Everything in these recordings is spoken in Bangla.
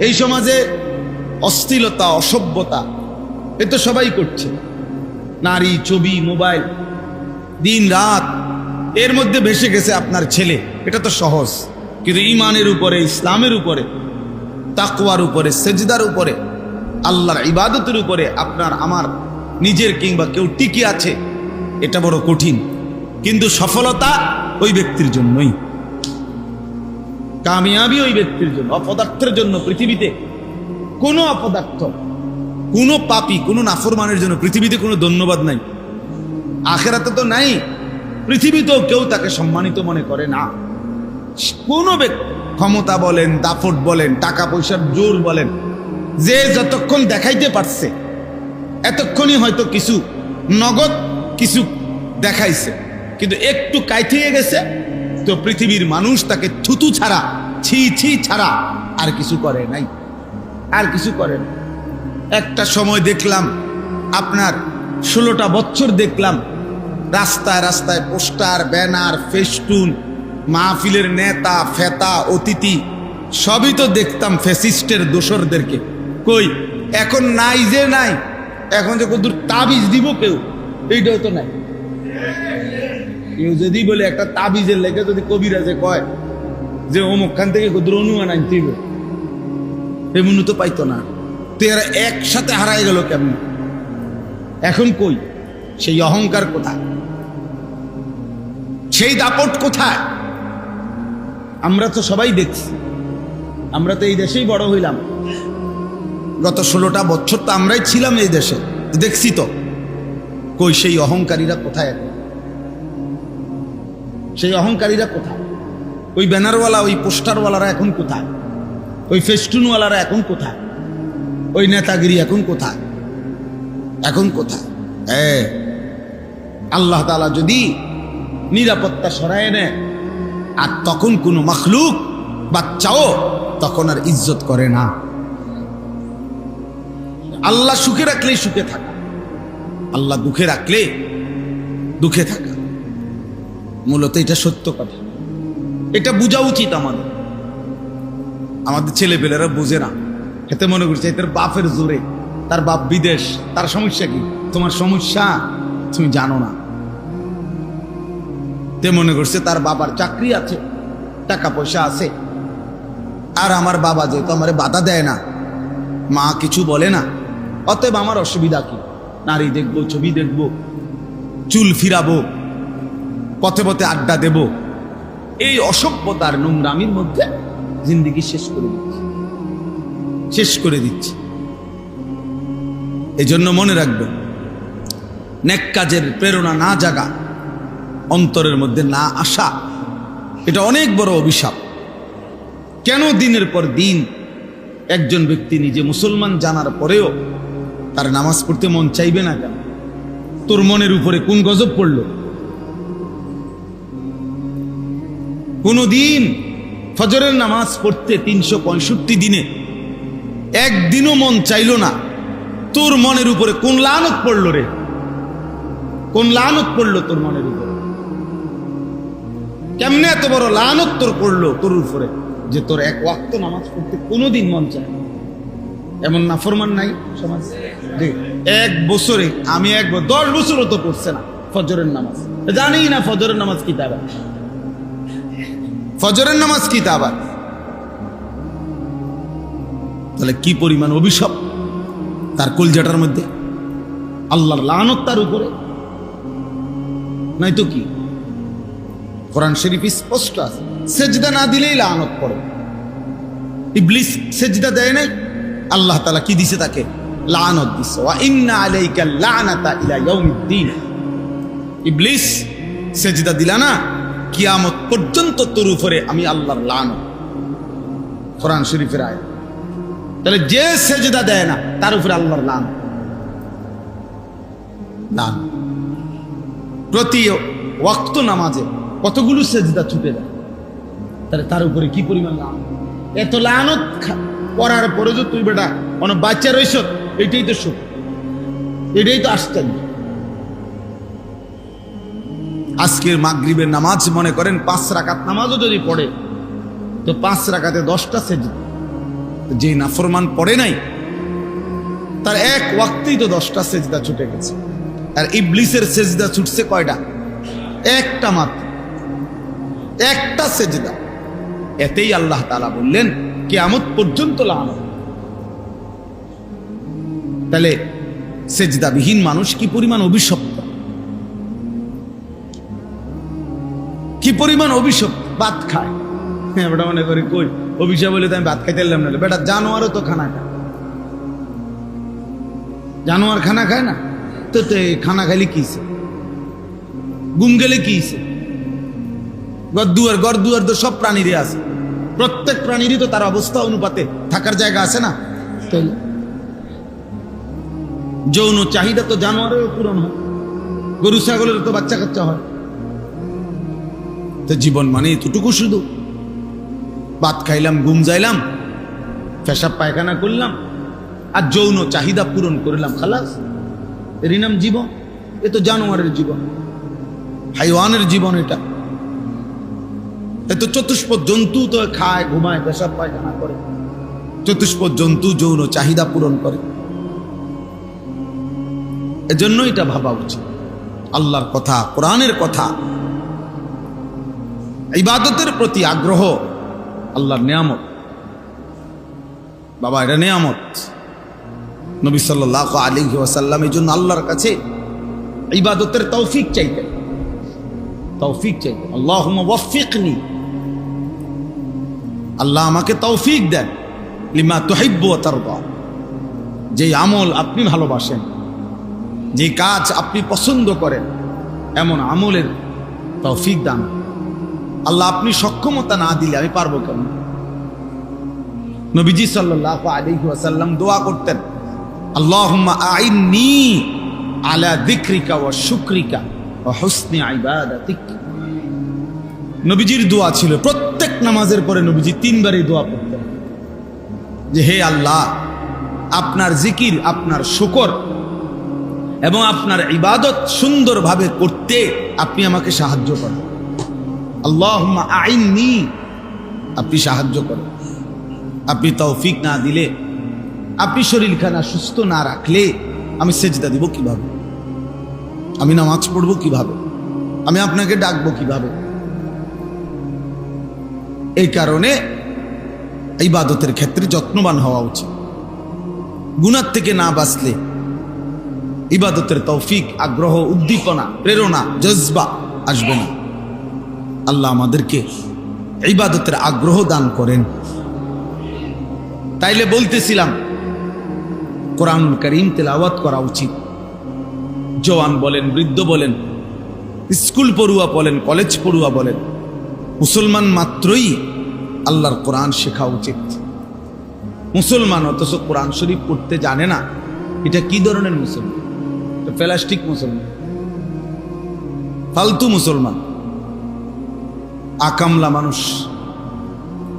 এই সমাজে অস্থিলতা অসভ্যতা, এ তো সবাই করছে। নারী, ছবি, মোবাইল, দিন, রাত, এর মধ্যে ভেসে গেছে আপনার ছেলে। এটা তো সহজ। কিন্তু ইমানের উপরে, ইসলামের উপরে, তাকওয়ার উপরে, সেজদার উপরে, আল্লাহর ইবাদতের উপরে আপনার, আমার, নিজের কিংবা কেউ টিকে আছে, এটা বড় কঠিন। কিন্তু সফলতা ওই ব্যক্তির জন্যই। কামিয়াবি ওই ব্যক্তির জন্য, অপদার্থের জন্য পৃথিবীতে কোনো অপদার্থ, কোনো পাপি, কোনো নাফরমানের জন্য পৃথিবীতে কোনো ধন্যবাদ নাই। আখেরাতে তো নাই, পৃথিবীতেও কেউ তাকে সম্মানিত মনে করে না। কোনো ব্যক্তি, ক্ষমতা বলেন, দাফট বলেন, টাকা পয়সার জোর বলেন, যে যতক্ষণ দেখাইতে পারছে, এতক্ষণই হয়তো কিছু নগদ কিছু দেখাইছে, কিন্তু একটু কাইথিয়ে গেছে তো পৃথিবীর মানুষ তাকে থুতু ছাড়া, ছি ছি ছাড়া আর কিছু করে নাই। আর কিছু করে না একটা সময় দেখলাম, আপনার ষোলোটা বছর দেখলাম, রাস্তায় রাস্তায় পোস্টার, ব্যানার, ফেস্টুন, মাহফিলের নেতা, ফেতা, অতিথি, সবই তো দেখতাম ফেসিস্টের দোসরদেরকে। কই, এখন নাই যে নাই, এখন যে কত তাবিজ দিব কেউ, এইটাও তো নাই। কেউ যদি বলে একটা তাবিজের লেগে যদি কবিরাজে কয় যে অমুক খান থেকে অনুমান আনতে এমন তো পাইতো না। তো এরা একসাথে হারাই গেল কেমন? এখন কই? সেই অহংকার কোথায়? সেই দাপট কোথায়? আমরা তো সবাই দেখছি। আমরা তো এই দেশেই বড় হইলাম। গত ষোলোটা বছর তো আমরাই ছিলাম এই দেশে। দেখছি তো। কই সেই অহংকারীরা কোথায় এখন? সেই অহংকারীরা কোথায়? ওই ব্যানারওয়ালা, ওই পোস্টারওয়ালারা এখন কোথায়? ওই ফেস্টুনওয়ালারা এখন কোথায়? ওই নেতাগিরি এখন কোথায়? এখন কোথায়? হ্যাঁ। আল্লাহ তালা যদি নিরাপত্তা সরায় নেয়, আর তখন কোনো মখলুক বাচ্চাও তখন আর ইজ্জত করে না। আল্লাহ সুখে রাখলেই সুখে থাকা। আল্লাহ দুঃখে রাখলে দুঃখে থাকা। মূলত এটা সত্য কথা। এটা বোঝা উচিত আমাদের। আমাদের ছেলেপেলেরা বোঝে না। এতে মনে করছে, এদের বাপের জোরে। তার বাপ বিদেশ। তার সমস্যা কি? তোমার সমস্যা? তুমি জানো না। তে মনে করছে, তার বাবার চাকরি আছে। টাকা পয়সা আছে। আর আমার বাবা যেহেতু আমার বাধা দেয় না, মা কিছু বলে না, অতএব আমার অসুবিধা কি? নারী দেখব, ছবি দেখব, চুল ফিরাবো পথে পথে আড্ডা দেব। এই অসভ্যতার নোংরামির মধ্যে জিন্দিগি শেষ করে দিচ্ছি। শেষ করে দিচ্ছি। এই জন্য মনে রাখবেন, নেক কাজের প্রেরণা না জাগা, অন্তরের মধ্যে না আসা, এটা অনেক বড় অভিশাপ। কেন দিনের পর দিন একজন ব্যক্তি নিজে মুসলমান জানার পরেও তার নামাজ পড়তে মন চাইবে না কেন? তোর মনের উপরে কোন গজব পড়ল? কোনো দিন ফজরের নামাজ পড়তে তিনশো পঁয়ষট্টি দিনে একদিনও মন চাইল না। তোর মনের উপরে কোন লানত পড়ল রে? কোন লানত পড়ল তোর মনের উপরে? কেমনে এত বড় লানত তোর পড়ল তোর উপরে যে তোর এক ওয়াক্ত নামাজ পড়তে কোনোদিন মন চায়। এমন নাফরমান নাই সমাজ? এক বছরে, আমি একবার দশ বছরও তো পড়ছে না ফজরের নামাজ। জানি না ফজরের নামাজ কি তা আবার ফজরের নামাজ কি তা আবার? তাহলে কি পরিমাণ অভিশাপ তার কলজাটার মধ্যে? আল্লাহর লানত তার উপরে। নাই তো কি? কোরআন শরীফ স্পষ্ট আছে, সেজদা না দিলেই লানত পড়ে। ইবলিস সেজদা দেয় নাই, আল্লাহ তাআলা কি দিছে তাকে? লানত দিছে। ইবলিস সেজদা দিলা না কিয়ামত পর্যন্ত তোর উপরে আমি আল্লাহর লানত। কোরআন শরীফের আয়াত। তাহলে যে সেজদা দেয় না, তার উপরে আল্লাহর লান লান প্রতি ওয়াক্ত নামাজে কতগুলো সেজদা ছুটে দেয় তাহলে তার উপরে কি পরিমাণ লান এত লানত পড়ার পরে যে তুই বেটা কোনো বাচ্চা রইস এটাই তো সুখ। এটাই তো আশ্চর্য। আজকের মাগরিবের নামাজ মনে করেন পাঁচ রাকাত নামাজও যদি পড়ে, তো পাঁচ রাকাতে দশটা সেজদা। যে নাফরমান পড়ে নাই, তার এক ওয়াক্তেই তো দশটা সেজদা ছুটে গেছে। আর ইবলিসের সেজদা ছুটছে কয়টা? একটা মাত্র। একটা সেজদা। এতেই আল্লাহ তালা বললেন, কেয়ামত পর্যন্ত লাগানো তাহলে সেজদাবিহীন মানুষ কি পরিমাণ অভিশপ্ত? পরিমাণ অভিশপ্ত ভাত খায়। হ্যাঁ বেটা মনে করি কই? অভিশাপ বলে তো আমি ভাত খাইতে এলাম না বেটা, জানোয়ারও তো খানা খায়। জানোয়ার খানা খায় না? তো খানা খাইলে কিছে গুম গেলে কিছে গরদুয়ার গরদুয়ার তো সব প্রাণীরই আছে। প্রত্যেক প্রাণীরই তো তার অবস্থা, অনুপাতে থাকার জায়গা আছে না? যৌন চাহিদা তো জানোয়ারেরও পূরণ হয়। গরু ছাগলের তো বাচ্চা কাচ্চা হয়। তো জীবন মানে এতটুকু শুধু। ভাত খাইলাম, ঘুম যাইলাম, পেশাব পায়খানা করলাম, আর যৌন চাহিদা পূরণ করলাম, খালাস। এরই নাম জীবন। এ তো জানোয়ারের জীবন। হাইওয়ানের জীবন এটা। এ তো চতুষ্প জন্তু তো খায়, ঘুমায়, পেশাব পায়খানা করে। চতুষ্প জন্তু যৌন চাহিদা পূরণ করে। এজন্য এটা ভাবা উচিত। আল্লাহর কথা, কোরআনের কথা। ইবাদতের প্রতি আগ্রহ, আল্লাহর নিয়ামত। বাবা, এটা নিয়ামত। নবী সাল্লাহ আলী ওয়াসাল্লাম এই জন্য আল্লাহর কাছে ইবাদতের তৌফিক চাইতেন। তৌফিক চাইতেন। আল্লাহ ওয়ফিকনি। আল্লাহ আমাকে তৌফিক দেন। লিমা তোহিব্ব তার যে আমল আপনি ভালোবাসেন যে কাজ আপনি পছন্দ করেন, এমন আমলের তৌফিক দান। আল্লাহ আপনি সক্ষমতা না দিলে আমি পারব কেন নবীজি সাল্লাহ আলাইহি ওয়াসাল্লাম দোয়া করতেন, আল্লাহুম্মা আইন্নি আলা যিকরিকা ওয়া শুকরিকা ওয়া হুসনি ইবাদাতিক। নবীজির দোয়া ছিল, প্রত্যেক নামাজের পরে নবীজি তিনবারই দোয়া করতেন, যে হে আল্লাহ, আপনার জিকির, আপনার শুকর এবং আপনার ইবাদত সুন্দরভাবে করতে আপনি আমাকে সাহায্য করেন। আল্লাহ আইননি। আপনি সাহায্য করেন। আপনি তৌফিক না দিলে, আপনি শরীরখানা সুস্থ না রাখলে আমি সেজদা দিব কীভাবে? আমি নামাজ পড়ব কীভাবে? আমি আপনাকে ডাকবো কীভাবে? এই কারণে ইবাদতের ক্ষেত্রে যত্নবান হওয়া উচিত। গুণার থেকে না বাঁচলে ইবাদতের তৌফিক, আগ্রহ, উদ্দীপনা, প্রেরণা, জজবা আসবে না। আল্লাহ আমাদেরকে ইবাদতের আগ্রহ দান করেন। তাইলে বলতেছিলাম, কোরআনুল করিম তেলাওয়াত করা উচিত। জওয়ান বলেন, বৃদ্ধ বলেন, স্কুল পড়ুয়া বলেন, কলেজ পড়ুয়া বলেন, মুসলমান মাত্রই আল্লাহর কোরআন শেখা উচিত। মুসলমান অথচ কোরআন শরীফ পড়তে জানে না, এটা কি ধরনের মুসলমান? প্লাস্টিক মুসলমান? ফালতু মুসলমান। আকামলা মানুষ।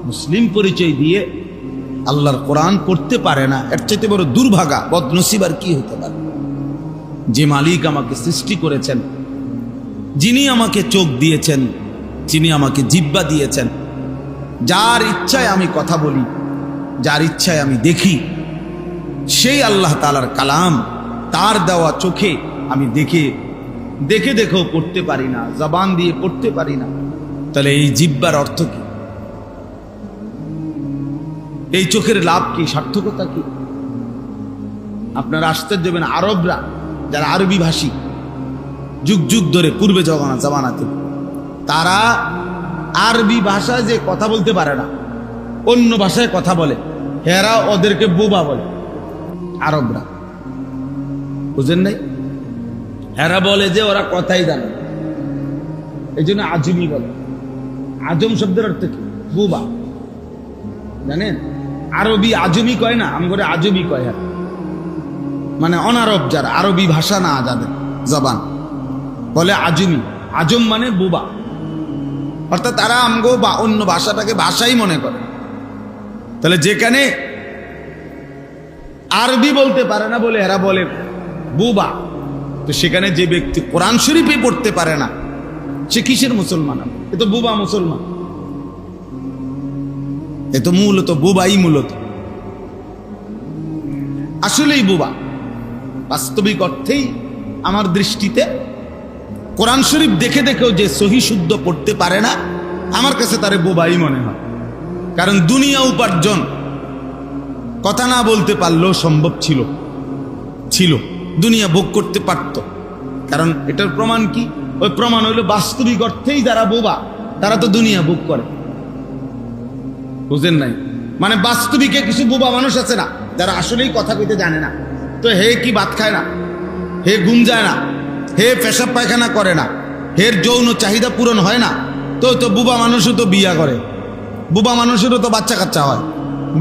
মুসলিম পরিচয় দিয়ে আল্লাহর কোরআন পড়তে পারে না, এর চাইতে বড় দুর্ভাগা, বদনসিব আর কি হতে পারে? যে মালিক আমাকে সৃষ্টি করেছেন, যিনি আমাকে চোখ দিয়েছেন, যিনি আমাকে জিব্বা দিয়েছেন, যার ইচ্ছায় আমি কথা বলি, যার ইচ্ছায় আমি দেখি, সেই আল্লাহ তালার কালাম, তার দেওয়া চোখে আমি দেখে দেখে দেখেও পড়তে পারি না, জবান দিয়ে পড়তে পারি না। তাহলে এই জিব্বার অর্থ কি? এই চোখের লাভ কি, সার্থকতা কি? আপনারা আশ্চর্য হবেন, আরবরা যারা আরবি ভাষী, যুগ যুগ ধরে পূর্বে জগানা জামানাতে, তারা আরবি ভাষায় যে কথা বলতে পারে না, অন্য ভাষায় কথা বলে, হেরা ওদেরকে বোবা বলে, আরবরা। বুঝেন নাই? হেরা বলে যে ওরা কথাই জানে এই জন্য আজমি বলে। আজম শব্দের অর্থ কি? বুবা। জানেন? আরবি আজমি কয় না? আম করে আজমি কয় আর। মানে অনারব যারা, আরবি ভাষা না যাদের, জবান। বলে আজমি। আজম মানে বুবা। অর্থাৎ তারা আমগো বা অন্য ভাষাটাকে ভাষাই মনে করে। তাহলে যেখানে আরবি বলতে পারে না বলে এরা বলে বুবা, তো সেখানে যে ব্যক্তি কোরআন শরীফই পড়তে পারে না, সে কিসের মুসলমান? এ তো বুবা মুসলমান। এ তো মূলত বুবাই মূলত। আসলেই বোবা। বাস্তবিক অর্থেই আমার দৃষ্টিতে কোরআন শরীফ দেখে দেখেও যে সহি শুদ্ধ পড়তে পারে না, আমার কাছে তারে বোবাই মনে হয়। কারণ দুনিয়া উপার্জন কথা না বলতে পারলেও সম্ভব ছিল। ছিল। দুনিয়া ভোগ করতে পারত। কারণ এটার প্রমাণ কি? ওই প্রমাণ হইল বাস্তবিক অর্থেই যারা বোবা, তারা তো দুনিয়া বুক করে। বুঝেন নাই? মানে বাস্তবিকে কিছু বোবা মানুষ আছে না, যারা আসলেই কথা কইতে জানে না। তো হে কি ভাত খায় না? হে ঘুম যায় না? হে পেশাব পায়খানা করে না? হের যৌন চাহিদা পূরণ হয় না? তো তো বুবা মানুষও তো বিয়া করে। বুবা মানুষেরও তো বাচ্চা কাচ্চা হয়।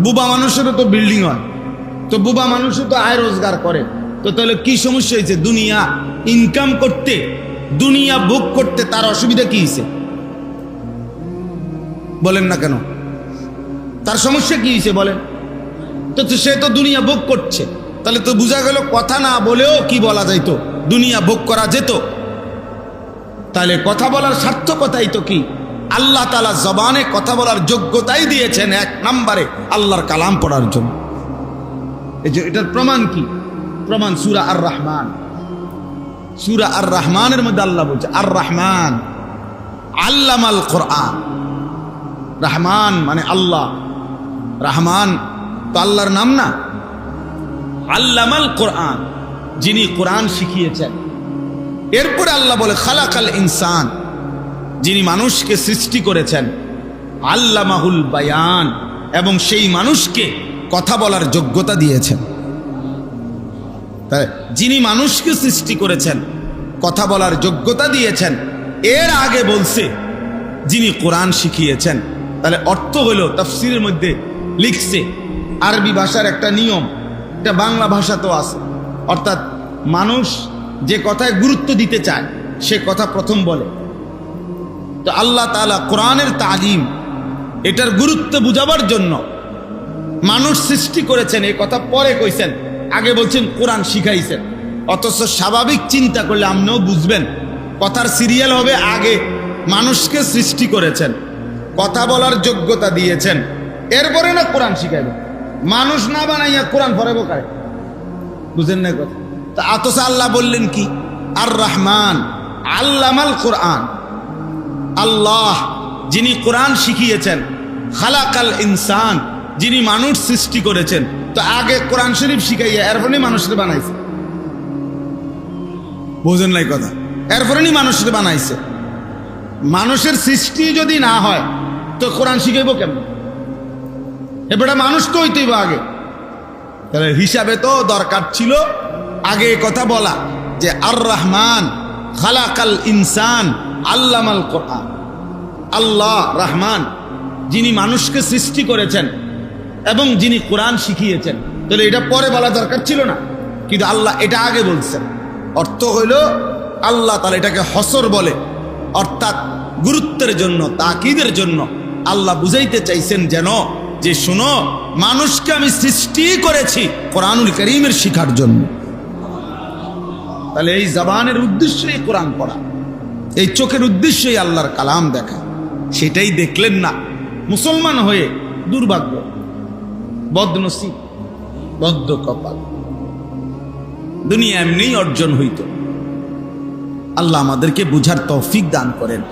বুবা মানুষেরও তো বিল্ডিং হয়। তো বুবা মানুষও তো আয় রোজগার করে। তো তাহলে কি সমস্যা হয়েছে? দুনিয়া ইনকাম করতে দুনিয়া ভোগ করতে তার অসুবিধা কি হয়েছে বলেন না কেন? তার সমস্যা কি হয়েছে বলেন? তো সে তো দুনিয়া ভোগ করছে। তাহলে তো বোঝা গেল কথা না বলেও কি বলা যাইতো? দুনিয়া ভোগ করা যেত। তাহলে কথা বলার সার্থকতাই তো কি? আল্লাহ তালা জবানে কথা বলার যোগ্যতাই দিয়েছেন এক নম্বরে আল্লাহর কালাম পড়ার জন্য। এই যে এটার প্রমাণ কি? প্রমাণ সুরা আর রহমান সুরা আর রহমানের মধ্যে আল্লাহ বলছে আর রহমান আল্লামাল কোরআন। রহমান মানে আল্লাহ। রহমান তো আল্লাহর নাম না। আল্লামাল কোরআন, যিনি কোরআন শিখিয়েছেন। এরপরে আল্লাহ বলে, খালাকাল ইনসান, যিনি মানুষকে সৃষ্টি করেছেন, আল্লামাহুল বায়ান এবং সেই মানুষকে কথা বলার যোগ্যতা দিয়েছেন। যিনি মানুষকে সৃষ্টি করেছেন, কথা বলার যোগ্যতা দিয়েছেন, এর আগে বলছে, যিনি কোরআন শিখিয়েছেন। তাহলে অর্থ হলো তফসিরের মধ্যে লিখছে, আরবি ভাষার একটা নিয়ম এটা বাংলা ভাষাতেও আছে। অর্থাৎ মানুষ যে কথায় গুরুত্ব দিতে চায়, সে কথা প্রথম বলে। তো আল্লাহ তাআলা কোরআনের তালিম, এটার গুরুত্ব বুঝাবার জন্য মানুষ সৃষ্টি করেছেন এই কথা পরে কইছেন। আগে বলছেন, কোরআন শিখাইছেন। অথচ স্বাভাবিক চিন্তা করলে আপনিও বুঝবেন, কথার সিরিয়াল হবে আগে মানুষকে সৃষ্টি করেছেন, কথা বলার যোগ্যতা দিয়েছেন। এরপরে না কোরআন শিখাইবেন মানুষ না বানাইয়া কোরআন পরে বোকায় বুঝেন না কথা? তা অথচ আল্লাহ বললেন কি? আর রহমান আল্লামাল কোরআন। আল্লাহ, যিনি কোরআন শিখিয়েছেন, খালাকাল ইনসান, যিনি মানুষ সৃষ্টি করেছেন তো আগে কোরআন শরীফ শিখাইয়া এরপরে মানুষের বানাইছে। বোঝেন নাই কথা? এরপরে মানুষের বানাইছে। মানুষের সৃষ্টি যদি না হয় তো কোরআন শিখাইব কেমন? এবারে মানুষ তো হইতেইব আগে। তাহলে হিসাবে তো দরকার ছিল আগে কথা বলা যে আর রহমান খালাকাল ইনসান আল্লামাল কোরআন। আল্লাহ রহমান যিনি মানুষকে সৃষ্টি করেছেন এবং যিনি কোরআন শিখিয়েছেন। তাহলে এটা পরে বলা দরকার ছিল না। কিন্তু আল্লাহ এটা আগে বলছেন। অর্থ হইল, আল্লাহ তাহলে এটাকে হসর বলে। অর্থাৎ গুরুত্বের জন্য, তাকিদের জন্য আল্লাহ বুঝাইতে চাইছেন যেন, যে শোনো, মানুষকে আমি সৃষ্টি করেছি কোরআনুল করিমের শিখার জন্য। তাহলে এই জবানের উদ্দেশ্যই কোরআন পড়া। এই চোখের উদ্দেশ্যই আল্লাহর কালাম দেখা। সেটাই দেখলেন না। মুসলমান হয়ে দুর্ভাগ্য। বদনসিব বদ্ধ কপাল। দুনিয়া এমনিই অর্জন হইত। আল্লাহ আমাদেরকে বুঝার তৌফিক দান করেন।